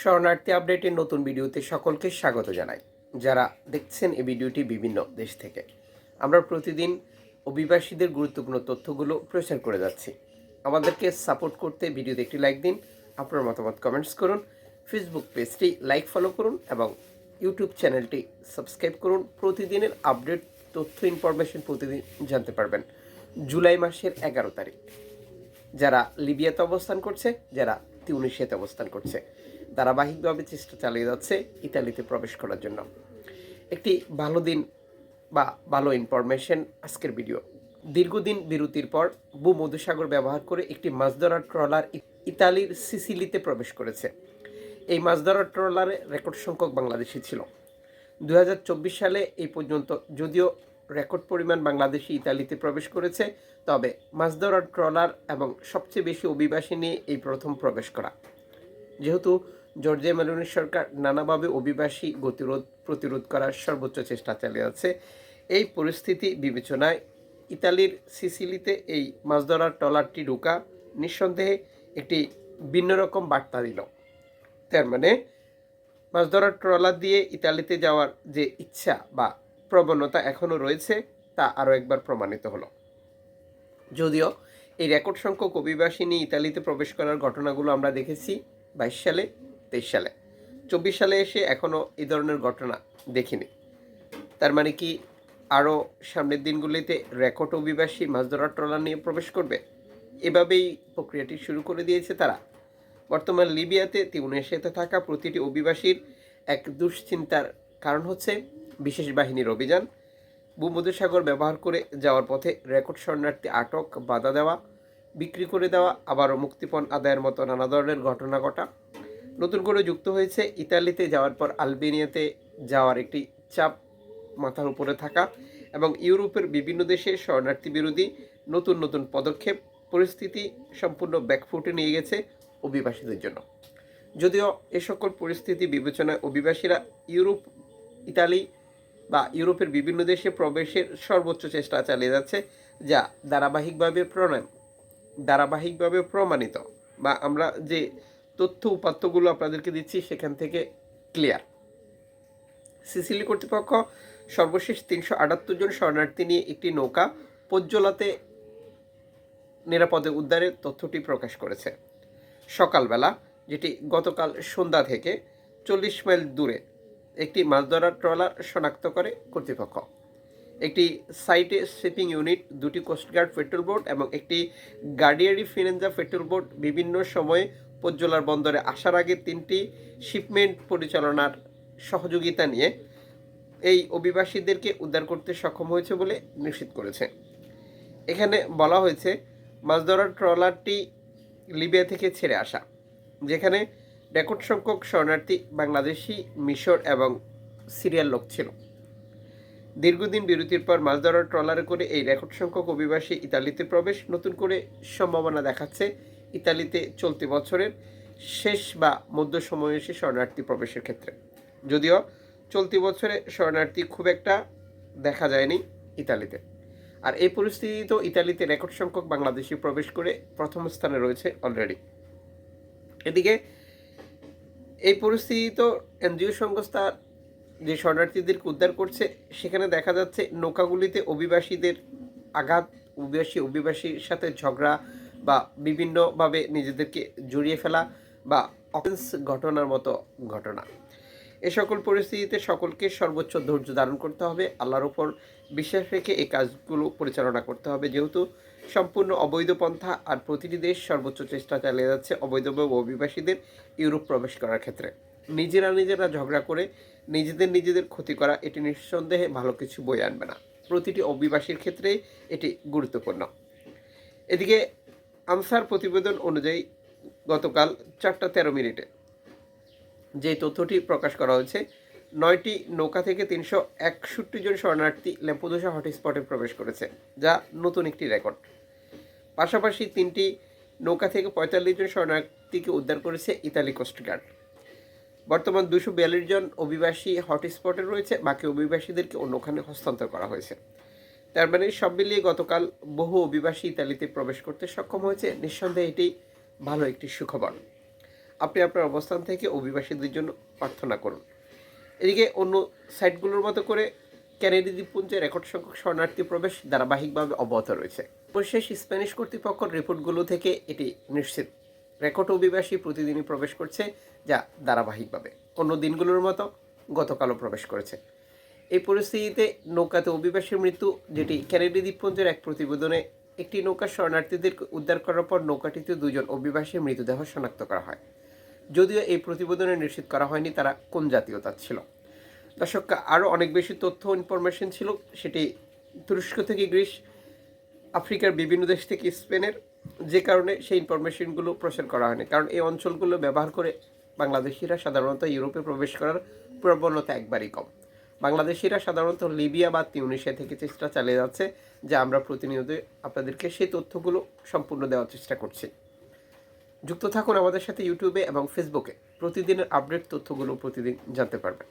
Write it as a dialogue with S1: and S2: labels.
S1: শরণার্থী আপডেটের নতুন ভিডিওতে সকলকে স্বাগত জানাই। যারা দেখছেন এই ভিডিওটি বিভিন্ন দেশ থেকে। আমরা প্রতিদিন অভিবাসীদের গুরুত্বপূর্ণ তথ্যগুলো প্রচার করে যাচ্ছি। আমাদেরকে সাপোর্ট করতে ভিডিওতে একটি লাইক দিন, আপনার মতামত কমেন্টস করুন ফেসবুক পেজটি লাইক ফলো করুন এবং ইউটিউব চ্যানেলটি সাবস্ক্রাইব করুন। প্রতিদিনের আপডেট তথ্য ইনফরমেশন প্রতিদিন জানতে পারবেন। জুলাই মাসের এগারো তারিখ। যারা লিবিয়াতে অবস্থান করছে, যারা তিউনিশিয়াতে অবস্থান করছে। ধারাবাহিকভাবে চেষ্টা চালিয়ে যাচ্ছে ইতালিতে প্রবেশ করার জন্য। একটি ভালো দিন বা ভালো ইনফরমেশন আজকের ভিডিও দীর্ঘদিন বিরতির পর ভূমধ্যসাগর ব্যবহার করে একটি মাছ ধরার ট্রলার ইতালির সিসিলিতে প্রবেশ করেছে। এই মাছ ধরার ট্রলারে রেকর্ড সংখ্যক বাংলাদেশি ছিল। দু হাজার চব্বিশ সালে এই পর্যন্ত যদিও রেকর্ড পরিমাণ বাংলাদেশি ইতালিতে প্রবেশ করেছে, তবে মাছ ধরার ট্রলার এবং সবচেয়ে বেশি অভিবাসী নিয়ে এই প্রথম প্রবেশ করা। যেহেতু জর্জিয়া মেলোনির সরকার নানাভাবে অভিবাসী গতিরোধ প্রতিরোধ করার সর্বোচ্চ চেষ্টা চালিয়ে যাচ্ছে। এই পরিস্থিতি বিবেচনায় ইতালির সিসিলিতে এই মাছ ধরার ট্রলারটি ঢোকা নিঃসন্দেহে একটি ভিন্ন রকম বার্তা দিল। তার মানে মাছ ধরার ট্রলার দিয়ে ইতালিতে যাওয়ার যে ইচ্ছা বা প্রবণতা এখনও রয়েছে, তা আরও একবার প্রমাণিত হলো। যদিও এই রেকর্ড সংখ্যক অভিবাসী নিয়ে ইতালিতে প্রবেশ করার ঘটনাগুলো আমরা দেখেছি বাইশ সালে তেইশ সালে। চব্বিশ সালে এসে এখনও এই ধরনের ঘটনা দেখিনি। তার মানে কি আরও সামনের দিনগুলিতে রেকর্ড অভিবাসী মাছ ধরার ট্রলার নিয়ে প্রবেশ করবে? এভাবেই প্রক্রিয়াটি শুরু করে দিয়েছে তারা। বর্তমান লিবিয়াতে তিউনেশিয়াতে থাকা প্রতিটি অভিবাসীর এক দুশ্চিন্তার কারণ হচ্ছে বিশেষ বাহিনীর অভিযান। ভূমধ্যসাগর ব্যবহার করে যাওয়ার পথে রেকর্ড শরণার্থী আটক, বাধা দেওয়া, বিক্রি করে দেওয়া, আবারও মুক্তিপণ আদায়ের মতো নানা ধরনের ঘটনা ঘটা। নতুন করে যুক্ত হয়েছে ইতালিতে, যাওয়ার পর আলবেনিয়াতে যাওয়ার একটি চাপ মাথার উপরে থাকা এবং ইউরোপের বিভিন্ন দেশে শরণার্থী বিরোধী নতুন নতুন পদক্ষেপ, পরিস্থিতি সম্পূর্ণ ব্যাকফুটে নিয়ে গেছে অভিবাসীদের জন্য। যদিও এ সকল পরিস্থিতি বিবেচনায় অভিবাসীরা ইউরোপ, ইতালি বা ইউরোপের বিভিন্ন দেশে প্রবেশের সর্বোচ্চ চেষ্টা চালিয়ে যাচ্ছে, যা ধারাবাহিকভাবে প্রণয়ন ধারাবাহিকভাবে প্রমাণিত। বা আমরা যে তথ্য উপাত্তগুলো আপনাদেরকে দিচ্ছি, সেখান থেকে ক্লিয়ার সিসিলি কর্তৃপক্ষ সর্বশেষ তিনশো আটাত্তর জন শরণার্থী নিয়ে একটি নৌকা পজ্জলাতে নিরাপদে উদ্ধারের তথ্যটি প্রকাশ করেছে। সকালবেলা, যেটি গতকাল সন্ধ্যা থেকে চল্লিশ মাইল দূরে একটি মাছ ধরার ট্রলার শনাক্ত করে কর্তৃপক্ষ। একটি সাইটে শিপিং ইউনিট, দুটি কোস্টগার্ড পেট্রোল বোট এবং একটি গার্ডিয়ারি ফিনেঞ্জা পেট্রোল বোট বিভিন্ন সময়ে পজ্জলার বন্দরে আসার আগে তিনটি শিপমেন্ট পরিচালনার সহযোগিতা নিয়ে এই অভিবাসীদেরকে উদ্ধার করতে সক্ষম হয়েছে বলে নিশ্চিত করেছে। এখানে বলা হয়েছে মাছ ধরার ট্রলারটি লিবিয়া থেকে ছেড়ে আসা, যেখানে রেকর্ড সংখ্যক শরণার্থী বাংলাদেশি, মিশর এবং সিরিয়ার লোক ছিল। দীর্ঘদিন বিরতির পর মাছ ধরার ট্রলারে করে এই রেকর্ড সংখ্যক অভিবাসী ইতালিতে প্রবেশ, নতুন করে সম্ভাবনা দেখাচ্ছে ইতালিতে চলতি বছরের শেষ বা মধ্য সময়ে এসে শরণার্থী প্রবেশের ক্ষেত্রে। যদিও চলতি বছরে শরণার্থী খুব একটা দেখা যায়নি ইতালিতে। আর এই পরিস্থিতিতেও ইতালিতে রেকর্ড সংখ্যক বাংলাদেশি প্রবেশ করে প্রথম স্থানে রয়েছে অলরেডি এদিকে এই পরিস্থিতিতেও এনজিও সংস্থা যে শরণার্থীদেরকে উদ্ধার করছে, সেখানে দেখা যাচ্ছে নৌকাগুলিতে অভিবাসীদের আঘাত, অভিবাসী, অভিবাসীর সাথে ঝগড়া বা বিভিন্নভাবে নিজেদেরকে জড়িয়ে ফেলা বা অফেন্স ঘটনার মতো ঘটনা। এ সকল পরিস্থিতিতে সকলকে সর্বোচ্চ ধৈর্য ধারণ করতে হবে, আল্লাহর ওপর বিশ্বাস রেখে এই কাজগুলো পরিচালনা করতে হবে। যেহেতু সম্পূর্ণ অবৈধ পন্থা আর প্রতিটি দেশ সর্বোচ্চ চেষ্টা চালিয়ে যাচ্ছে অবৈধভাবে অভিবাসীদের ইউরোপ প্রবেশ করার ক্ষেত্রে। নিজেরা নিজেরা ঝগড়া করে নিজেদের নিজেদের ক্ষতি করা, এটি নিঃসন্দেহে ভালো কিছু বই আনবে না। প্রতিটি অভিবাসীর ক্ষেত্রে এটি গুরুত্বপূর্ণ। এদিকে আনসার প্রতিবেদন অনুযায়ী গতকাল চারটা তেরো মিনিটে যে তথ্যটি প্রকাশ করা হয়েছে, নয়টি নৌকা থেকে তিনশো একষট্টি জন শরণার্থী ল্যাম্পোদোসা হটস্পটে প্রবেশ করেছে, যা নতুন একটি রেকর্ড। পাশাপাশি তিনটি নৌকা থেকে পঁয়তাল্লিশ জন শরণার্থীকে উদ্ধার করেছে ইতালি কোস্টগার্ড বর্তমান দুশো বিয়াল্লিশ জন অভিবাসী হটস্পটে রয়েছে, বাকি অভিবাসীদেরকে অন্যখানে হস্তান্তর করা হয়েছে। তার মানে সব মিলিয়ে গতকাল বহু অভিবাসী ইতালিতে প্রবেশ করতে সক্ষম হয়েছে। নিঃসন্দেহে এটি ভালো একটি সুখবর। আপনি আপনার অবস্থান থেকে অভিবাসীদের জন্য প্রার্থনা করুন। এদিকে অন্য সাইটগুলোর মতো করে ক্যানেডি দ্বীপপুঞ্জে রেকর্ড সংখ্যক শরণার্থী প্রবেশ ধারাবাহিকভাবে অব্যাহত রয়েছে। পরিশেষ স্প্যানিশ কর্তৃপক্ষের রিপোর্টগুলো থেকে এটি নিশ্চিত। রেকর্ড অভিবাসী প্রতিদিনই প্রবেশ করছে যা ধারাবাহিকভাবে। অন্য দিনগুলোর মতো গতকালও প্রবেশ করেছে। এই পরিস্থিতিতে নৌকাতে অভিবাসীর মৃত্যু, যেটি ক্যানেডি দ্বীপপুঞ্জের এক প্রতিবেদনে একটি নৌকা শরণার্থীদের উদ্ধার করার পর নৌকাটিতে দুজন অভিবাসীর মৃতদেহ শনাক্ত করা হয়। যদিও এই প্রতিবেদনে নিশ্চিত করা হয়নি তারা কোন জাতীয়তার ছিল। দর্শক, আরও অনেক বেশি তথ্য ইনফরমেশন ছিল। সেটি তুরস্ক থেকে গ্রিস, আফ্রিকার বিভিন্ন দেশ থেকে স্পেনের। যে কারণে সেই ইনফরমেশনগুলো প্রচার করা হয়নি। কারণ এই অঞ্চলগুলো ব্যবহার করে বাংলাদেশিরা সাধারণত ইউরোপে প্রবেশ করার প্রবণতা একবারই কম। বাংলাদেশিরা সাধারণত লিবিয়া বা তিউনিশিয়া থেকে চেষ্টা চালিয়ে যাচ্ছে, যা আমরা প্রতিনিয়ত আপনাদেরকে সেই তথ্যগুলো সম্পূর্ণ দেওয়ার চেষ্টা করছি। যুক্ত থাকুন আমাদের সাথে ইউটিউবে এবং ফেসবুকে। প্রতিদিনের আপডেট তথ্যগুলো প্রতিদিন জানতে পারবেন।